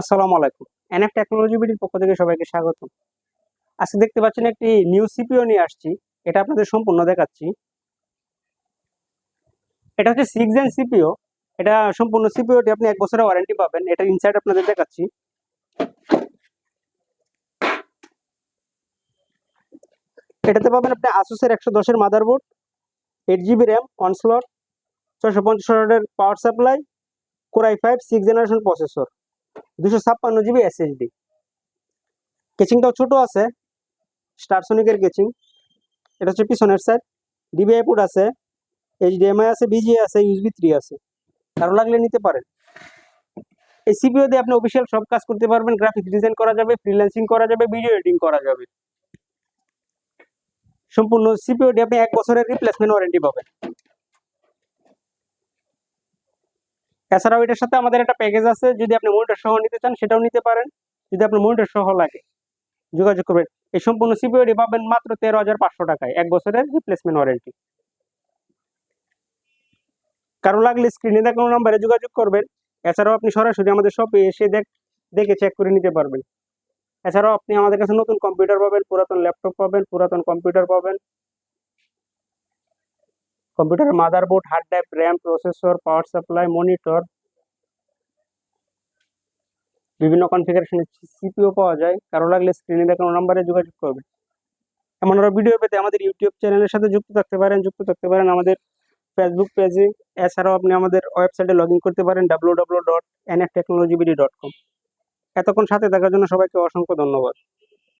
আসসালামু আলাইকুম। NF technology বিডির পক্ষ থেকে সবাইকে স্বাগত আজকে দেখতে পাচ্ছেন একটি নিউ সিপিও নিয়ে আসছি। এটা আপনাদের সম্পূর্ণ দেখাচ্ছি। এটা হচ্ছে সিক্স জেন সিপিও এটা সম্পূর্ণ সিপিওটি আপনি এক বছরের ওয়ারেন্টি পাবেন। এটা ইনসাইড আপনাদের দেখাচ্ছি। এটাতে পাবেন আপনি আসুসের একশো দশের motherboard eight GB RAM one slot ছয়শো পঞ্চাশ power supply core i five six generation processor দুশো ছাপ্পান্ন জিবি এসএসডি কেচিংটাও ছোট আছে স্টারসনিকের কেচিং। এটা হচ্ছে পিছনের সাইড ডিবিআই পোর্ট আছে এইচডিএমআই আছে বিজিএ আছে ইউএসবি থ্রি আছে। কারও লাগলে নিতে পারেন। এই সিপিও দিয়ে আপনি অফিসিয়াল সব কাজ করতে পারবেন। গ্রাফিক ডিজাইন করা যাবে ফ্রিল্যান্সিং করা যাবে ভিডিও এডিটিং করা যাবে। সম্পূর্ণ সিপিও দিয়ে আপনি এক বছরের রিপ্লেসমেন্ট ওয়ারেন্টি পাবেন। এছাড়াও এটার সাথে আমাদের একটা প্যাকেজ আছে, যদি আপনি মনিটর সহ নিতে চান সেটাও নিতে পারেন, যদি আপনার মনিটর সহ লাগে। যোগাযোগ করবেন। এই সম্পূর্ণ সিপিওডি পাবেন মাত্র তেরো হাজার পাঁচশো টাকায়, এক বছরের রিপ্লেসমেন্ট ওয়ারেন্টি কারও লাগলে স্ক্রিনে দেখানো নাম্বারে যোগাযোগ করবেন। এছাড়াও আপনি সরাসরি আমাদের শপে এসে দেখ, দেখে চেক করে নিতে পারবেন। এছাড়াও আপনি আমাদের কাছে নতুন কম্পিউটার পাবেন, পুরাতন ল্যাপটপ পাবেন, পুরাতন কম্পিউটার পাবেন। কম্পিউটারের motherboard hard drive RAM processor power supply monitor বিভিন্ন কনফিগারেশনের সিপিও পাওয়া যায়। কারও লাগলে স্ক্রিনে দেখানো নাম্বারে যোগাযোগ করবেন এমন আরও ভিডিও পেতে আমাদের ইউটিউব চ্যানেলের সাথে যুক্ত থাকতে পারেন, যুক্ত থাকতে পারেন আমাদের ফেসবুক পেজে এছাড়াও আপনি আমাদের ওয়েবসাইটে লগ করতে পারেন W W dot N F technology BD dot com এতক্ষণ সাথে থাকার জন্য সবাইকে অসংখ্য ধন্যবাদ।